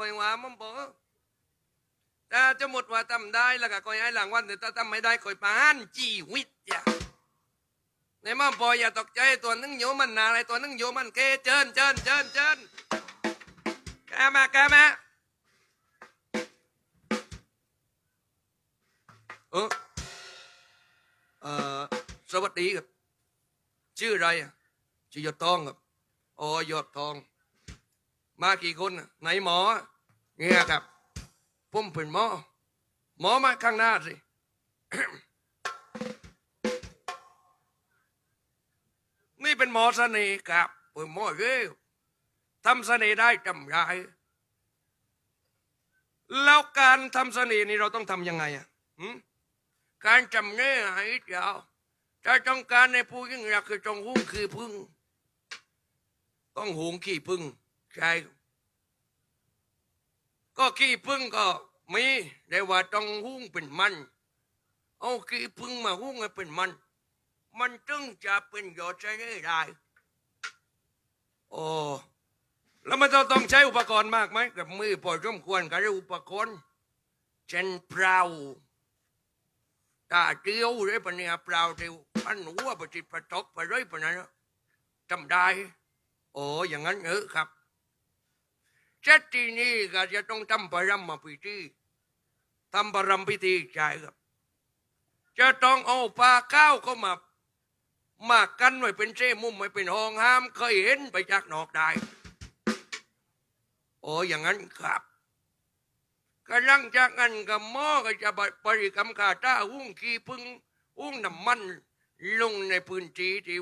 คอยว่ามันบอกถ้าจะหมดว่าทำได้แล้วก็คอยให้หลังวันแต่ถ้าทำไม่ได้คอยปานจีวิตอย่าในมั่มพออย่าตกใจตัวนึงโยมันนาอะไรตัวนึงโยมันเกเจินเจินเจินเจินแกมาแกมาเออเออสวัสดีครับ ชื่ออะไรชื่อยอดทองครับอ๋อยอดทอง มากี่คนไหนหมอ เนี่ยครับผมเป็นหมอหมอมาข้างหน้าสินี่เป็นหมอเสน่ห์ครับเป็นหมอเร็วทำเสน่ห์ได้จำได้แล้วการทำเสน่ห์นี่เราต้องทำยังไงอะการจำเนื้อให้เจ้าถ้าต้องการในผู้ยิ่งรักคือจงหุ้งคือพึ่ง ต้องหวงขี้พึ่งใช่ ก็ขี้พึ่งก็มีแต่ว่าต้องหุ้งเป็นมัน เอาขี้พึ่งมาหุ้งให้เป็นมัน มันจึงจะเป็นยอดใช้ได้โอ้แล้วมันจะต้องใช้อุปกรณ์มากไหมกับมือพอสมควรกับอุปกรณ์เช่นเปล่าตาเดียวเลยปะเนี่ยเปล่าเดียวอันหัวประจิตประตกไปเลยปะนั้นนะจำได้โอ้อย่างนั้นเออครับ เจ็ดที่นี้ก็จะต้องทำปรำพิธีทำปรำพิธีใช่ครับ จะต้องเอาปลาข้าวเข้ามามากันไว้เป็นเส้มุมไว้เป็นห้องห้ามเคยเห็นไปจากนอกได้โอ้อย่างนั้นครับกำลังจากนั้นกับหม้อก็จะบริกรรมคาถาหุ้งขี้พึ่งหุ้งน้ำมันลงในพื้นที่ที่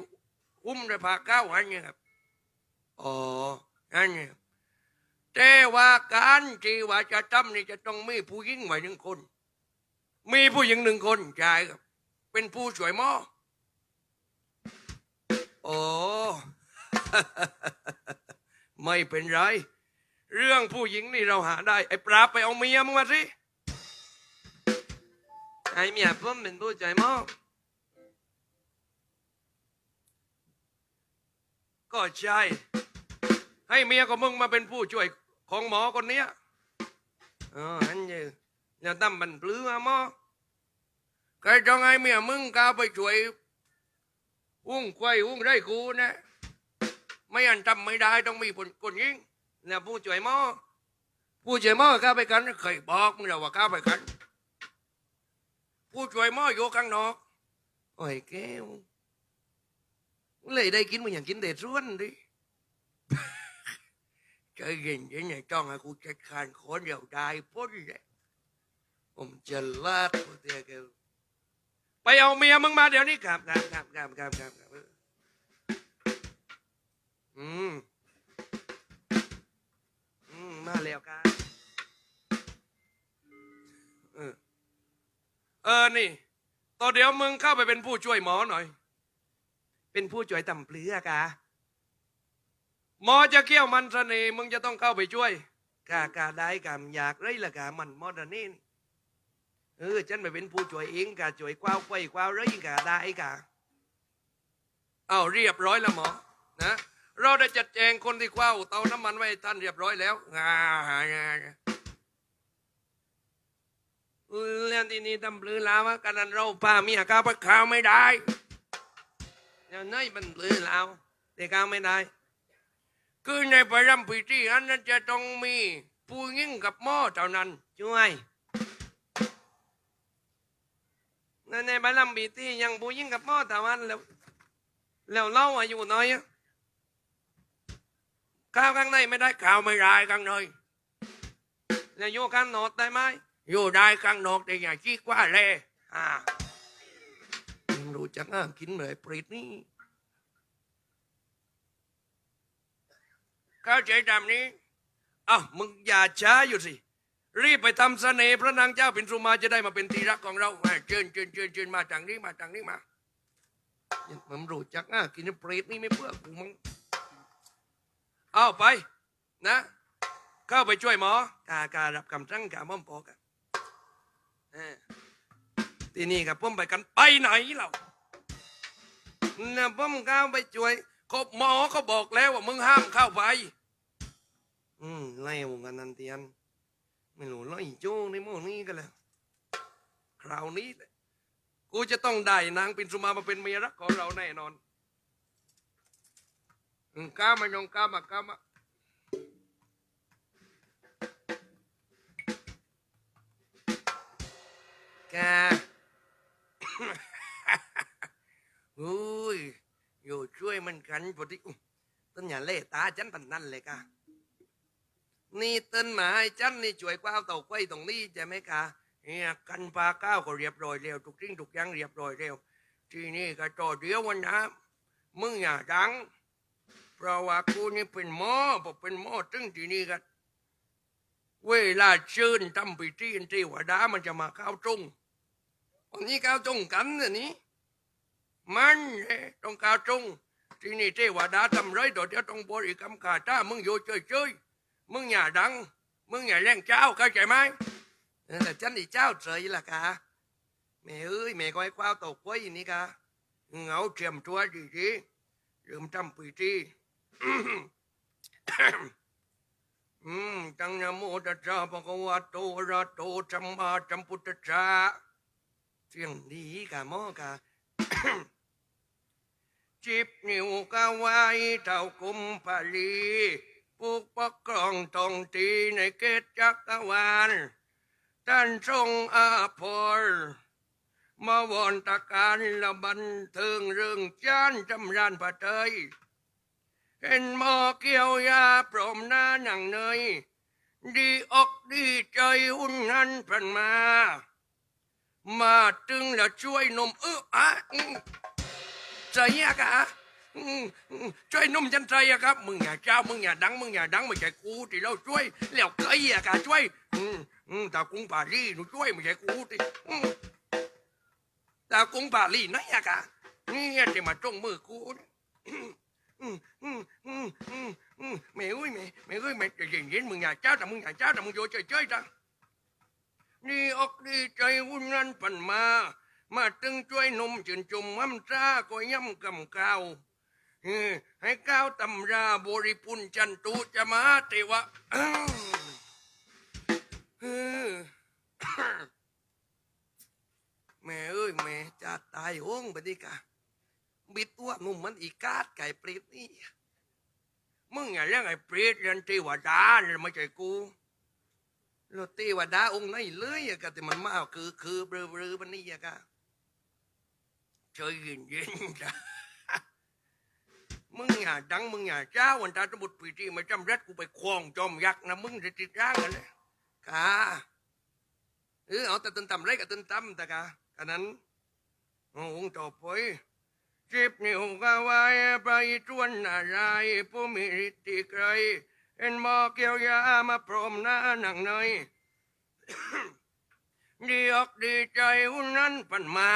หุ้มในผ้าข้าวอันนี้ครับอ๋อนั่นไง แต่ว่าการที่ว่าจะทำนี่จะต้องมีผู้หญิงไว้หนึ่งคน มีผู้หญิงหนึ่งคนใช่ครับ เป็นผู้ช่วยหมอโอ้ไม่เป็นไร เรื่องผู้หญิงนี่เราหาได้ ไอ้ปราบไปเอาเมียมึงมาสิไอ้เมียผมเป็นผู้ใจหมอก็ใช่ ให้เมียของมึงมาเป็นผู้ช่วย ของหมอคนเนี้ยอ๋ออันนี้อย่าตั้มบันปลื้อหมอใครจะให้เมียมึงก้าวไปช่วยอุ้งควายอุ้งได้กูนะไม่อันทำไม่ได้ต้องมีคนคนยิงเนี่ยผู้ช่วยหมอผู้ช่วยหมอก้าวไปกันเคยบอกมึงแล้วว่าก้าวไปกัน ผู้ช่วยหมออยู่ข้างนอกโอ้ยแก้วเลยได้กินมึงอย่างกินเด็ดร้วนดิ จเย็นย็นๆไอ้จ้องให้กูจัดการคนเดียวได้พ้นเลยผมจะลาดกูเตียแกไปเอาเมียมึงมาเดี๋ยวนี้ครับครับครับครับครับครับครับอืมอืมมาแล้วครับเออเออนี่ตอนเดี๋ยวมึงเข้าไปเป็นผู้ช่วยหมอหน่อย เป็นผู้ช่วยตำเปลือกอะ หมอจะเกี่ยวมันเสน่ห์มึงจะต้องเข้าไปช่วยกากาได้กามอยากไรละกามันมอดนี่นี่เออฉันไปเป็นผู้ช่วยเองกาช่วยกว้าวไปกว้าวไรกาได้กาเอาเรียบร้อยแล้วหมอนะเราได้จัดแจงคนที่คว้าเตาน้ำมันไว้ให้ท่านเรียบร้อยแล้วงาเรื่องที่นี่ตำเปลือลาวะกันนั้นเราป้าเมียก้าวไปข้าวไม่ได้เดี๋ยวนี่มันเปลือลาวแต่กาไม่ได้ คือในประรำพิธีอันนั้นจะต้องมีผู้หญิงกับหม้อเท่านั้น ช่วยในในบ้านำบีที่ยังผู้ยิ่งกับพ่อตะวันแล้วแล้วเล่าอายุน้อยข้าวข้างในไม่ได้ข้าวไม่ได้ข้างในแล้วอยู่กันโนดได้ไหมอยู่ได้ข้างนอกแต่อย่าชี้กว่าเลยอ่ามึงรู้จักอะกินเลยปริดนี่ เข้าใจตามนี้อ้าวมึงอย่าช้าอยู่สิ รีบไปทำเสน่ห์พระนางเจ้าปิ่นสุมาจะได้มาเป็นที่รักของเราอะเชิญเชิญเชิญเชิญมาทางนี้มาทางนี้มายังมึงรู้จักอะกินเปรตนี่ไม่เพื่อกูมึงเอาไป นะ เข้าไปช่วยหมอกาการรับคำสั่งกาม่อมปอกะที่นี่กับผมไปกันไปไหนเรานะผมเข้าไปช่วยเขาหมอเขาบอกแล้วว่ามึงห้ามเข้าไป อืมไล่วงกันนันเตียน ไม่รู้ไล่โจ้ในหม้อนี้กันแล้วคราวนี้กูจะต้องได้นางปินสุมามาเป็นเมียรักของเราแน่นอนก้ามายองก้ามาก้ามาแกอุ้ย อยู่ช่วยมันกันพอดีต้นอย่าเล่ตาฉันปันนั่นเลยกะ นี่ต้นหมาให้ฉันนี่ช่วยกว้าวเต่าไว้ตรงนี้ใช่ไหมคะเนี่ยกันปลาก้าวก็เรียบร้อยเร็วทุกสิ่งทุกอย่างเรียบร้อยเร็วที่นี้ก็ต่อเดียววันนะมึงอย่าดังเพราะว่ากูนี่เป็นหมอพอเป็นหมอถึงที่นี้ก็เวลาเชิญทำพิธีที่วดามันจะมาเข้าตรงวันนี้เข้าตรงกันนะนี่มันต้องเข้าตรงที่นี้เทวดาทำไรต่อเดี๋ยวต้องบริกรรมคาถามึงอยู่เฉยๆ มึงอย่าดัง มึงอย่าแรงเจ้าเข้าใจไหมแต่ฉันนี่เจ้าเฉยล่ะกะแม่เอ้ยแม่ก็ให้ความตกไว้นี่กะเงาเตรียมตัวดีๆเริ่มทำพิธีอืมจังนะโมตัสสะภะคะวะโตอะระหะโตสัมมาสัมพุทธัสสะเสียงดีกะหมอกะจิบนิ้วกะไว้เท่ากุมพาลี ผูกปกครองตองตีในเกตจักรวาลท่านทรงอาภรณ์มาวอนตะการละบันเทิงเรื่องจานจำรานพระเตยเห็นหมอเกี่ยวยาพรมหน้าหนังเนย ดีอกดีใจอุ่นนันพันมา มาตึงแล้วช่วยนมเอออะอืมใจะกะอืมอืม ช่วยนมฉันใจอะครับ มึงอย่าเจ้ามึงอย่าดัง มึงอย่าดังไม่ใช่กูที่เราช่วยแล้วใครอะกะช่วย อืมอืมแต่กรุงปารีหนูช่วยไม่ใช่กูที่อืมแต่กรุงปารีสไหนอะกะนี่ที่มาจ้องมือกูนี่อืมอืมอืมอืมอืมแม่เอ้ยแม่แม่เอ้ยแม่ใจเย็นๆมึงอย่าเจ้าแต่มึงอย่าเจ้าแต่มึงโยเฉยๆจ้ะนี่ออกดีใจวุ่นนันปันมา มาตึงช่วยนมจืนจุ่มม้ำจ้าก็ย่ำกำกาว ให้ก้าวตำราบริพุนจันตุจะมาเทวะเออแม่เอ้ยแม่จะตายโหงไปดิกะบิดตัวงุมมันอีกาดไก่เปรตนี่มึงอย่าเรียกไอ้เปรตเรียนเทวดาเนี่ยไม่ใช่กูแล้วเทวดาองค์ไหนเลยอะกะแต่มันมาคือคือเบลอเบลอมันนี่อะกะเฉยเย็นเย็นๆจ้ะ มึงอย่าดังมึงอย่าเจ้าวันตาสมุดปีที่มาจำรัดกูไปคล้องจอมยักษ์นะมึงจะติดร่างกันเลยกะเออเอาแต่ตึนตำไรกับตึนตำแต่กะกันนั้นโอ้องค์ต่อไปจิบนิ้วกะไว้ไปจวนอะไรผู้มีฤทธิ์ไกรเห็นหมอเกี่ยวยามาพรมหน้าหนังเนยดีออกดีใจหุ่นนั้นปันมา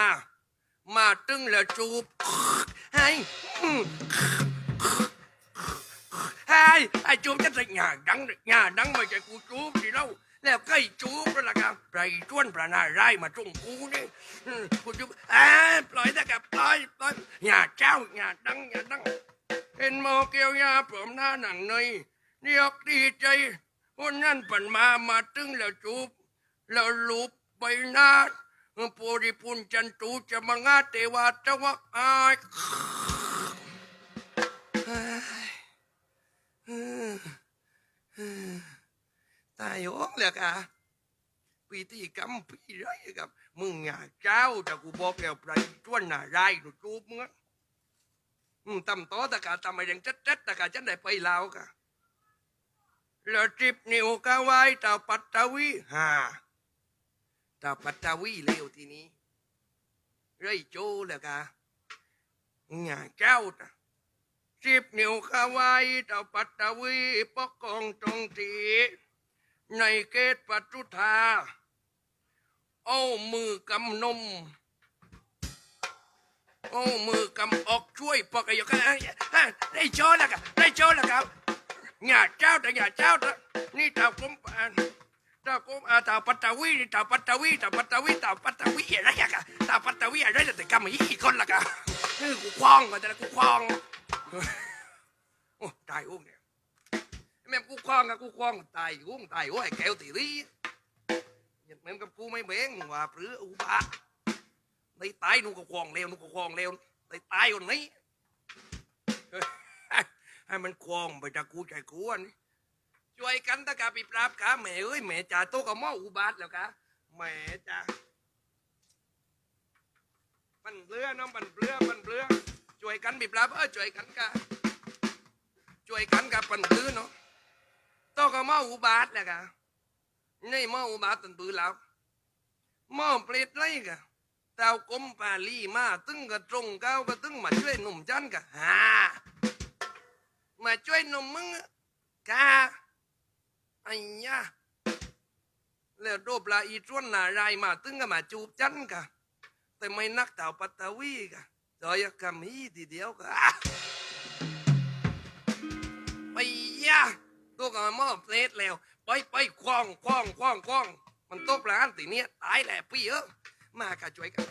มาตึงแล้วจูบให้ อืมให้ไอ้จูบจะใส่หยาดังหยาดังไม่ใช่กูจูบสิเล่าแล้วใกล้จูบแล้วล่ะครับไปชวนพระนารายณ์มาจงกูนี่กูจูบอ่าปล่อยนะครับปล่อยปล่อยหยาเจ้าหยาดังหยาดังเห็นหมอเกียวยาผมหน้าหนังในนี่ออกดีใจคนนั้นปันมามาตึงแล้วจูบแล้วลูบใบหน้าปูริพุนจันตูจะมางาเทวาจวักอาย ตายโอ้เลยกะปีที่กำปีไรกับ มึงอย่าเจ้าแต่กูบอกแล้วไปชวนหน้าไรหนูจูบมึงอะอืมตำโตตะกาตำไอ้เรื่องจัดจัดๆตะกาจันได้ไปลาวกะแล้วจิบนิ้วกะไว้ตาปัตตาวีฮ่าตาปัตตาวีเร็วทีนี้ไรโจเลยกะหง่าเจ้าตะ จิบนิ้วกะไว้ตาปัตตาวีปกครองตรงทีในเกตปัจจุธาเอามือกำนมโอ้มือกำออกช่วยปอกอยู่กันได้โชว์แล้วครับได้โชว์แล้วครับหยาเจ้าแต่หยาเจ้าแต่นี่ตากรมอ่าตากรมอ่าตาปัตตาวีนี่ตาปัตตาวีเต่าปัตตาวีเต่าปัตตาวีอะไรอะกะตาปัตตาวีอะไรแต่กำอีกคนละกะเออกูคว้างกันแต่ละกูคว้าง โอ้ตายโอ้งเนี่ยแม่กูคล้องกับกูคล้องตายกูตายโอ้ยแก้วตีรีเหยียดแม่กับกูไม่เบ่งว่าปรืออุบะในตายหนูก็คล้องเร็วนูก็คล้องเร็วในตายคนนี้ให้มันคล้องไปจากกูใจกูอันนี้ช่วยกันตะกาปีปราบขาแม่เอ้ยแม่จ่าโตกับหม้ออุบาทแล้วกะแม่จ่าปันเปลือน้องปันเปลือปันเปลือ ช่วยกันปีปราบเออช่วยกันกะช่วยกันกับปันปื้อเนาะต้องกับหม้ออุบาทแหละกะนี่ม้ออุบาทตันปื้อแล้วม้อเปรตไรกะเต้ากลมปาลีมาตึงกระตรงเก้าก็ตึงมาช่วยหนุ่มจันกะฮ่ามาช่วยหนุ่มมึงอะกะไอ้ยะแล้วโดบลาอีจวนนารายมาตึงก็มาจูบจันกะแต่ไม่นักเต่าปัตตาวีกะ จอยกำฮีทีเดียวกะไปยะตัวกับม้อเพลทแล้ว ไปไปคว้างคว้างคว้างคว้างมันต๊ะปลาอันตีเนี้ยตายแหละพี่เออมากระช่วยกัน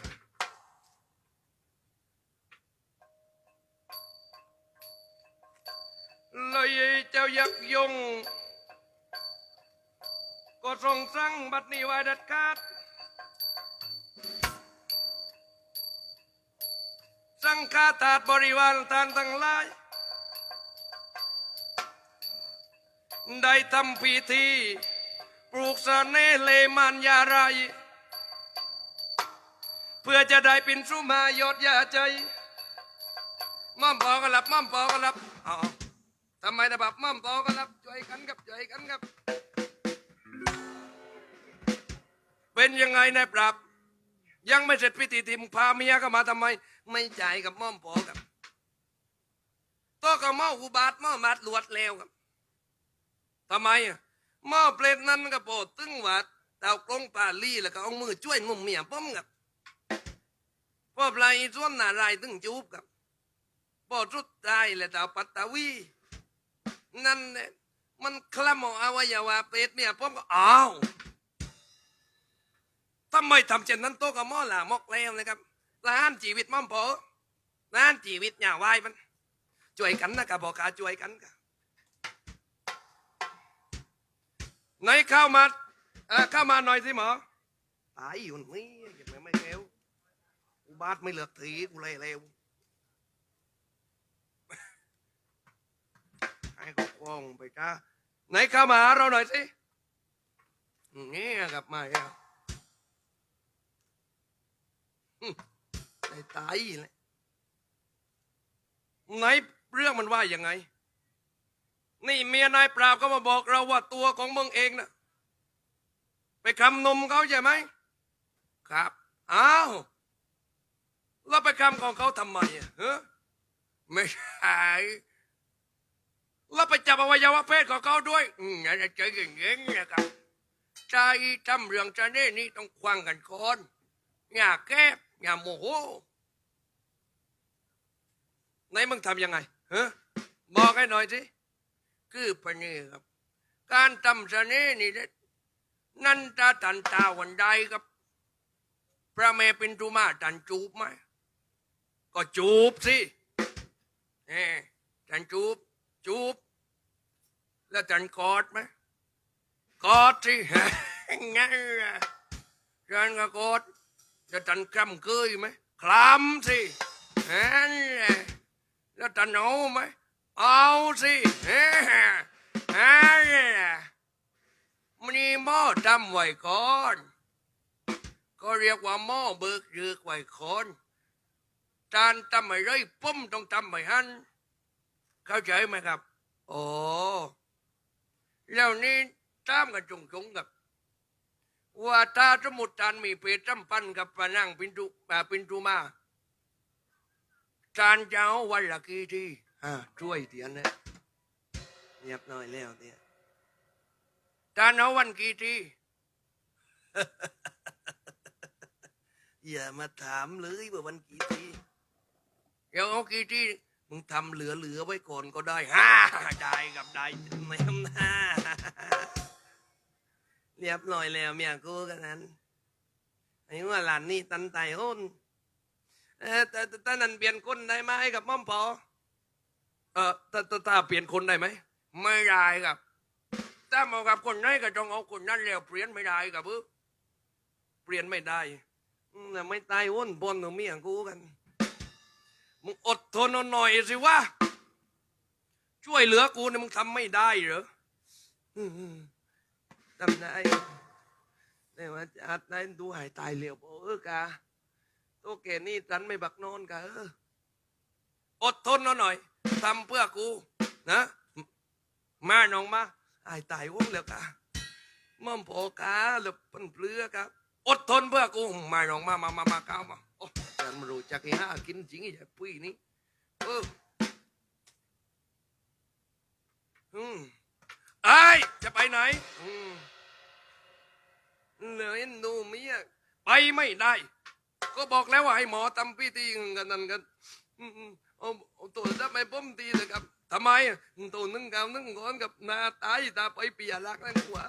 เลยเจ้ายักยง ก็ทรงสั่งบัดนี้ไว้เด็ดขาด สังคาถาบริวารทานทั้งหลาย ได้ทำพิธีปลูกเสน่ห์เลมันยาไร เพื่อจะได้เป็นสุมายอดยาใจม่อมปอกันรับม่อมปอกันรับอ๋อทำไมนะบับม่อมปอกันรับช่วยกันครับช่วยกันครับ เป็นยังไงนายปรับ ยังไม่เสร็จพิธีทีมพาเมียก็มาทำไม ไม่จ่ายกับม่อมปอครับโตัวกับม้ออุบาทม้อมัดลวดแล้วครับทำไมอะม้อเปลดนั้นก็โปรดตึงวัดดาวกลงปาลี่แล้วก็เอามือช่วยงุมเมียป้อมกับพ่อปลายส่วนหน้ารายตึงจูบกับพ่อสุดท้ายและดาวปัตตาวี นั่นเนี่ยมันคลำเอาอวัยวะเปรตเมียป้อมก็อ้าวทำไมทำเช่นนั้นโตกับม้อหลามอกแล้วนะครับ ล้านชีวิตม่อมพอล้านชีวิตอย่าวายมันช่วยกันนะกับบอกขาช่วยกันกับไหนเข้ามาเอ่อเข้ามาหน่อยสิหมอตายอยู่นี่ยังไม่ไม่เร็วอุบาทไม่เหลือกทีกูเลยเร็วให้เขาคล้องไปจ้าไหนเข้ามาหาเราหน่อยสินี่กลับมาแล้ว หึได้ตายเลยไหนเรื่องมันว่ายังไง นี่เมียนายปราบก็มาบอกเราว่าตัวของมึงเองนะไปคำนมเขาใช่ไหมครับอ้าวแล้วไปคำของเขาทำไมอะฮะไม่ใช่แล้วไปจับอวัยวะเพศของเขาด้วยอืมอย่าใจเย็นๆนะครับใจทำเรื่องจะเน่นี่ต้องควังกันก่อนอย่าแคบ อย่าโมโหไหนมึงทำยังไงฮะบอกให้หน่อยสิคือปะนี่ครับ การทำเสน่ห์นี่นั่นตาตันตาวันใดครับ พระเมเป็นตุมาตันจูบไหมก็จูบสิเออตันจูบ จูบ แล้วตันกอดไหมกอดสิงั้นฉันก็กอด แล้วตันคลำเกยไหมคลำสินั่นและแล้วตันเอาไหมเอาสิเฮ้ฮ่ามันนี่หม้อดำไว้ก่อน ก็เรียกว่าหม้อเบิกเรือกไว้ก่อนจานทำไม่ไรปุ้มต้องทำไม่หันเข้าใจไหมครับ โอ้แล้วนี่ตามกันจงจงๆกับ ว่าถ้าสมมุติจานมีเพศสัมพันธ์กับปะนังปินตุอ่าปินตุมาจานจะเอาวันละกี่ทีอ่าช่วยเตียนนะเรียบร้อยแล้วเนี่ยจานเอาวันกี่ทีอย่ามาถามเลยว่าวันกี่ทีเดี๋ยวเอากี่ทีมึงทำเหลือๆไว้ก่อนก็ได้ฮ่าได้กับได้แม่มหน้าเรียบร้อยแล้ว เมียกูกันนั้นไอ้ว่าหลานนี่ตันไตโอนเออแต่แต่นั่นเปลี่ยนคนได้ไหมกับม่อมพอเออถ้าถ้าเปลี่ยนคนได้ไหมไม่ได้ครับถ้ามากับคนไหนก็ต้องเอาคนนั้นแล้วเปลี่ยนไม่ได้กับเออเปลี่ยนไม่ได้แต่ไม่ตายอ้นบนกับเมียกูกันมึงอดทนหน่อยสิวะช่วยเหลือกูเนี่ยมึงทำไม่ได้เหรอ ทำได้แต่ว่าอาจได้ดูหายตายเหลียวเออกาตัวแกนี่ตันไม่บักนอนกะเอออดทนหน่อยทำเพื่อกูนะมาน้องมาไอ้ายตายวงแล้วกะม่อมโผกาหรือปันเปลือครับอดทนเพื่อกูมาน้องมามามามาก้าวมาโอ้ฉันไม่รู้จักไอ้ห้ากินจริงไอ้ปุ้ยนี่เอออืมไอ้จะไปไหน อืม เหลือเอ็นดูเมียไปไม่ได้ ก็บอกแล้วว่าให้หมอทำพิธีกันนั่นกันอืมอืมเอาตัวจะไปป้มตีเลยครับทำไมตัวนึ่งกาวนึ่งก้อนกับนาตายตาไปเปียรักนั่นกว่า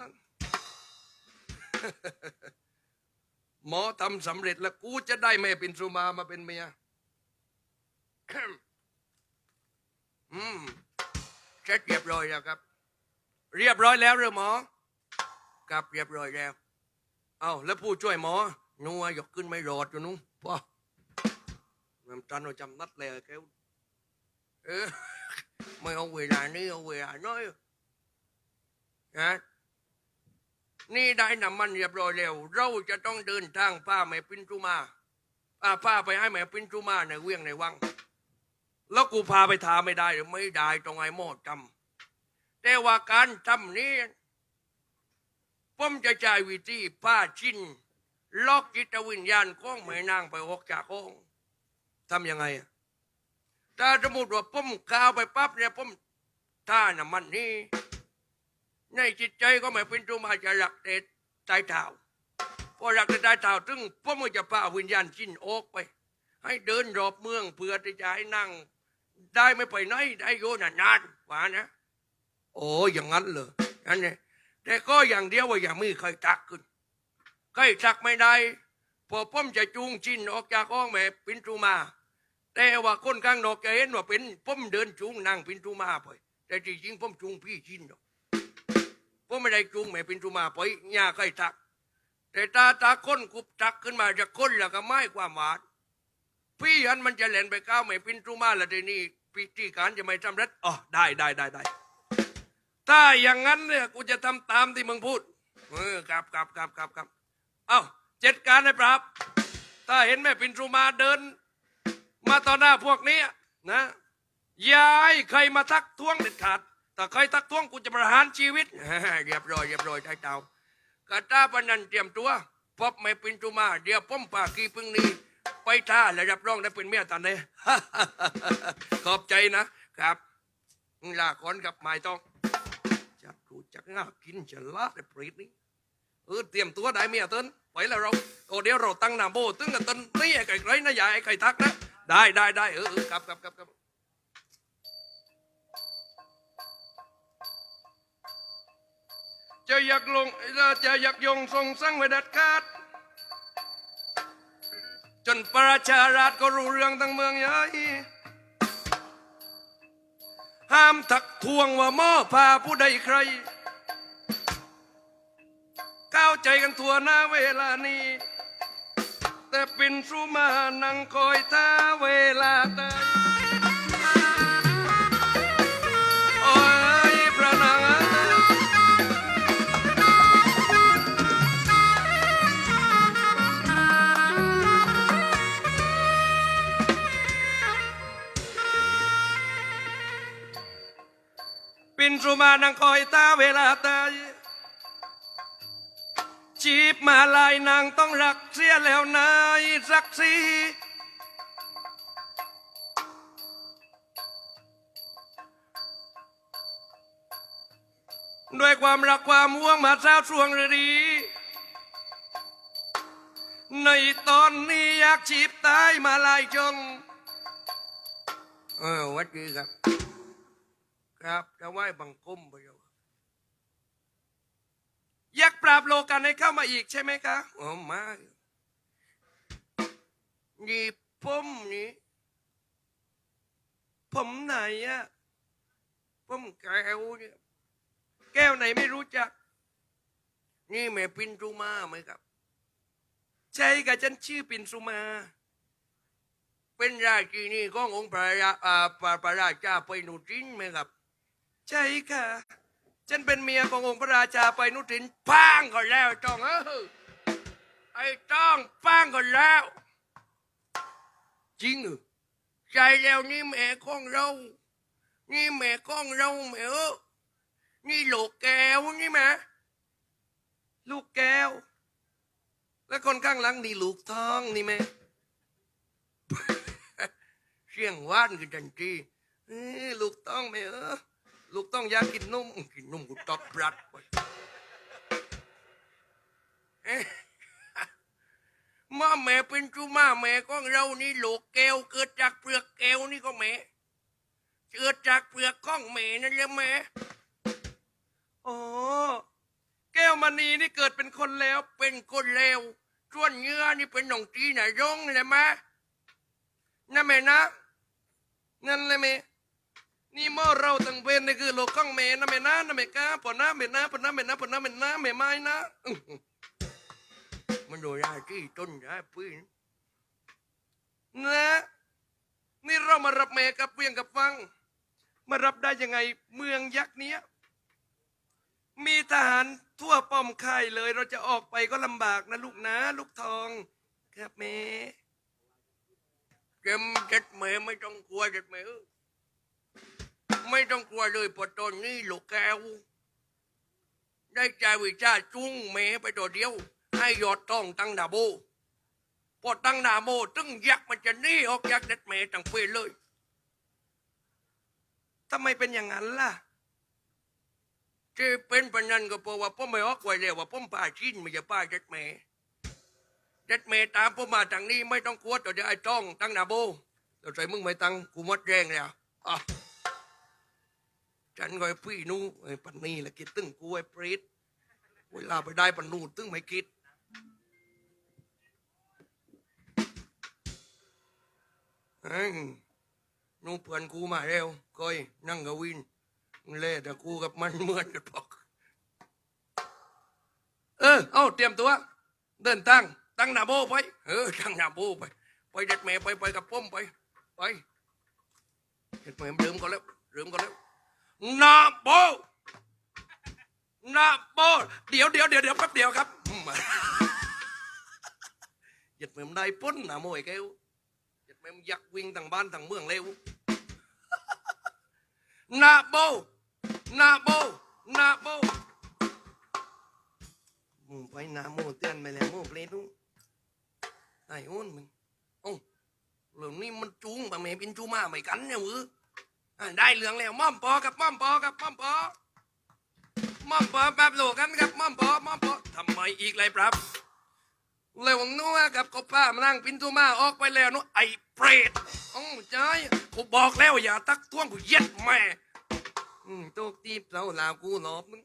หมอทำสำเร็จแล้วกูจะได้แม่ปินสุมามาเป็นเมียอืมเสร็จเรียบร้อยแล้วครับ เรียบร้อยแล้วหรือหมอ ครับเรียบร้อยแล้ว เอาแล้วผู้ช่วยหมอนัวยกขึ้นไม่รอดอยู่นู้นพ่อมันตันเราจำนัดเลยแกวเออไม่เอาเวลานี้เอาเวลาน้อยนะนี่ได้น้ำมันเรียบร้อยแล้ว เราจะต้องเดินทางพาแม่ปินจุมาอ่าพาไปให้แม่ปินจุมาในเวียงในวัง แล้วกูพาไปทาไม่ได้หรือไม่ได้ตรงไอ้โมดจำแต่ว่าการทำนี้ ผมจะใช้วิธีผ้าชิ้นล็อกจิตวิญญาณของแม่นางไปออกจากห้องทำยังไงอะถ้าสมมติว่าผมก้าวไปปั๊บเนี่ยผมท่าน้ำมันนี้ในจิตใจก็ไม่เป็นตัวมาจะหลักเด็ดใต้เท้าพอหลักเด็ดใต้เท้าถึงผมจะพาวิญญาณชิ้นออกไป ให้เดินรอบเมืองเพื่อที่จะให้นั่ง ได้ไม่ไปไหนได้โยนนานๆว่านะ โอ้อย่างนั้นเลยนั่นไง แต่ก็อย่างเดียวว่าอย่ามีใครทักขึ้นใครทักไม่ได้พอผมจะจูงจินออกจากห้องแม่ปินตูมา แต่ว่าคนข้างนอกจะเห็นว่าเป็นผมเดินจูงนางปินตูมาไปแต่จริงๆผมจูงพี่จินดอกผมไม่ได้จูงแม่ปินตูมาไปอย่าใครทัก แต่ตาตาคนกุบทักขึ้นมาจะคนแล้วก็ไม่ความหวานพี่อันมันจะเล่นไปก้าวแม่ปินตูมาแล้วทีนี้พิธีการจะไม่สำร็จอ๋อได้ได้ได้ได้ ถ้าอย่างนั้นเนี่ยกูจะทำตามที่มึงพูดเออครับครับครับครับครับเอ้าเจ็ดการให้ปราบ ถ้าเห็นแม่ปินสุมาเดิน มาต่อหน้าพวกนี้นะยาให้ใครมาทักท้วงเด็ดขาดแต่ใครทักท้วงกูจะประหารชีวิตเรียบร้อยเรียบร้อยได้เตากระตาปนันเตรียมตัวพบแม่ปินสุมา เดี๋ยวป้อมปากีพึ่งนี้ไปท่าและรับรองได้เป็นเมียตันเลยขอบใจนะครับลาก่อนกับหมายต้อง กูจักง่ากินฉลาดไอ้ปรีดนี่เออเตรียมตัวได้เมียเติ้นไปแล้วเราโอ้เดี๋ยวเราตั้งนาโบตึ้งกันเติ้นนี่ไอ้ไก่ไรนะย่าไอ้ไก่ทักนะได้ได้ได้เออเออครับครับครับครับจะอยากลงจะอยากยงทรงสั่งไว้ดัดขาดจนประชาราชก็รู้เรื่องทั้งเมืองใหญ่ ห้ามทักทวงว่าหม้อพาผู้ใดใคร ก้าวใจกันทั่วหน้าเวลานี้ แต่เป็นสุมานังคอยท่าเวลาตา นสุมานังคอยท่าเวลาตายจีบมาลายนางต้องรักเสียแล้วนายสักสีด้วยความรักความห่วงมาเช้าช่วงฤดี ในตอนนี้อยากจีบตายมาลายจงเออวัดดีครับ ครับจะไหว้บังคมไปอยู่อยากปราบโลกันให้เข้ามาอีกใช่ไหมคะอ๋อมานี่ผมนี่ผมไหนอะผมแก้วเนี่ยแก้วไหนไม่รู้จัก นี่แม่ปินทุมาไหมครับ ใช่กับฉันชื่อปินสุมา เป็นราชินีขององค์พระราอ่าพระพระราชาไปนุจินไหมครับ ใช่ค่ะ ฉันเป็นเมียขององค์พระราชาไปนุทินป้างก่อนแล้วต้องเออไอ้ต้องป้างก่อนแล้ว จริงเหรอใช่แล้วนี่แม่ของเรา นี่แม่ของเราแม่เออนี่โลกแก้วนี่แม่ลูกแก้ว และคนข้างหลังนี่ลูกทองนี่แม่เสียงว่านกันทันทีลูกต้องแม่เออ ลูกต้องอยากกินนุ่มกินนุ่มกูตอบรัดไปเอ๊ะมาแม่เป็นจุมาแม่ของเรานี่โลกแก้วเกิดจากเปลือกแก้วนี่ก็แม่เกิดจากเปลือกของแม่นั่นแหละแม่อ๋อแก้วมณีนี่เกิดเป็นคนแล้ว เป็นคนเลวส่วนเนื้อนี่เป็นหนองตีน่ะยงเลยแม่นั่นแม่นะนั่นเลยแม่ นี่มอเราตั้งเป็นนี่คือโลกข้องแม่นะแม่นะนะแม่ก้าปอน้าแม่นะปอน้าแม่นะปอน้าแม่นะแม่ไม้นะมันโดยาที่ต้นยาปืนนะนี่เรามารับแม่กับเวียงกับฟัง มารับได้ยังไงเมืองยักษ์เนี้ย มีทหารทั่วป้อมค่ายเลย เราจะออกไปก็ลำบากนะลูกนะ ลูกทอง ครับแม่เจ็มเจ็ดแม่ไม่ต้องกลัวเจ็ดแม่เอ้ย ไม่ต้องกลัวเลยเพอตอนนี้ลูกแก้ว ได้ใจวิชาจุ้งแม่ไปตัวเดียว ให้ยอดต้องตั้งดาโบพอตั้งดาโบตึงยักมันจะหนี่ออกยักเด็ดแม่ตั้งเปเลยทำไมเป็นอย่างนั้นล่ะที่เป็นปานนันก็เพราะว่าพ่อไม่ออกไว้แล้วว่าพ่อป่าชินไม่จะป้าเด็ดแม่เด็ดแม่ตามพ่อมาทางนี้ไม่ต้องกลัวตัวเดียวไอ้ต้องตั้งดาโบเราใส่มึงไม่ตั้งกูหมดแรงแล้วอะ ฉันก็ไอ้พี่นู้ไอ้ปันนี่แหละคิดตึ้งกูไอ้ปรีดเวลาไปได้ปันนูนตึ้งไม่คิด เอ้ยนู่นเพื่อนกูมาเร็วก้อยนั่งกับวินเล่แต่กูกับมันเหมือนกันพอก เออ เอาเตรียมตัว เดินทางตั้งหนาโบไป เออช่างหน้าโบไป ไปเด็ดแม่ไปไปกับป้อมไป ไปเด็ดแม่เริ่มก็แล้วเริ่มก็แล้ว นาโบนาโบเดี๋ยวเดี๋ยวเดี๋ยวเดี๋ยวแป๊บเดียวครับอืมเด็ดแม่ได้ป้นนาโมยแก้วเด็ดแม่ยักวิ่งทางบ้านทางเมืองเร็วนาโบนาโบนาโบมึงไปนาโมเตือนไปแล้วโมเปลทุไอ้อ้นมึงโอ้เรื่องนี้มันจูงบางแม่เป็นจูมาไม่กันเนี่ยเวอ ได้เรื่องแล้วม่อมปอกับม่อมปอกับม่อมปอม่อมปอแป๊บโลกันครับม่อมปอม่อมปอทำไมอีกเลยครับเร็วนัวกับกบป้ามานั่งปินตูมาออกไปแล้วนัวไอ้เปรตอ๋อใช่กูบอกแล้วอย่าตักท้วงกูเย็ดแม่ตุกตีบเราลาวกูหลอบมึง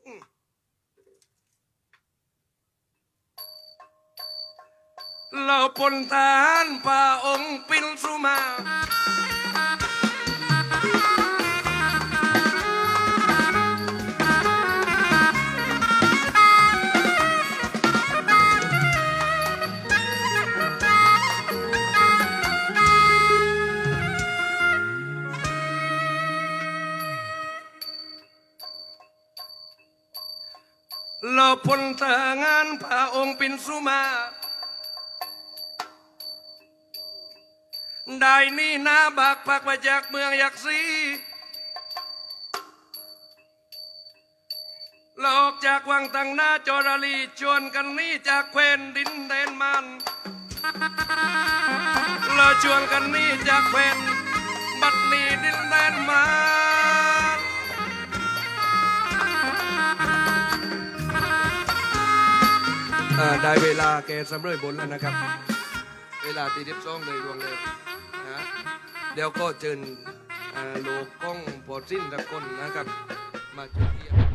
เราพลทารพระองค์ปินสุมา พลทหารพระองค์ปินสุมา ได้นี่นาบักพักมาจากเมืองยักษ์ซีเราอกจากวังตังหน้าจอรลีชวนกันนี่จากแคว้นดินแดนมันเราชวนกันนี่จากแคว้นบัดนี้ดินแดนมัน ได้เวลาแกสำเร็จบนแล้วนะครับ เวลาตีเรียบซองเลยรวงเร็วนะเดี๋ยวก็เจิญอ่าโลกกล้องพอสิ้นตะคนนะครับ มาจุดเทียน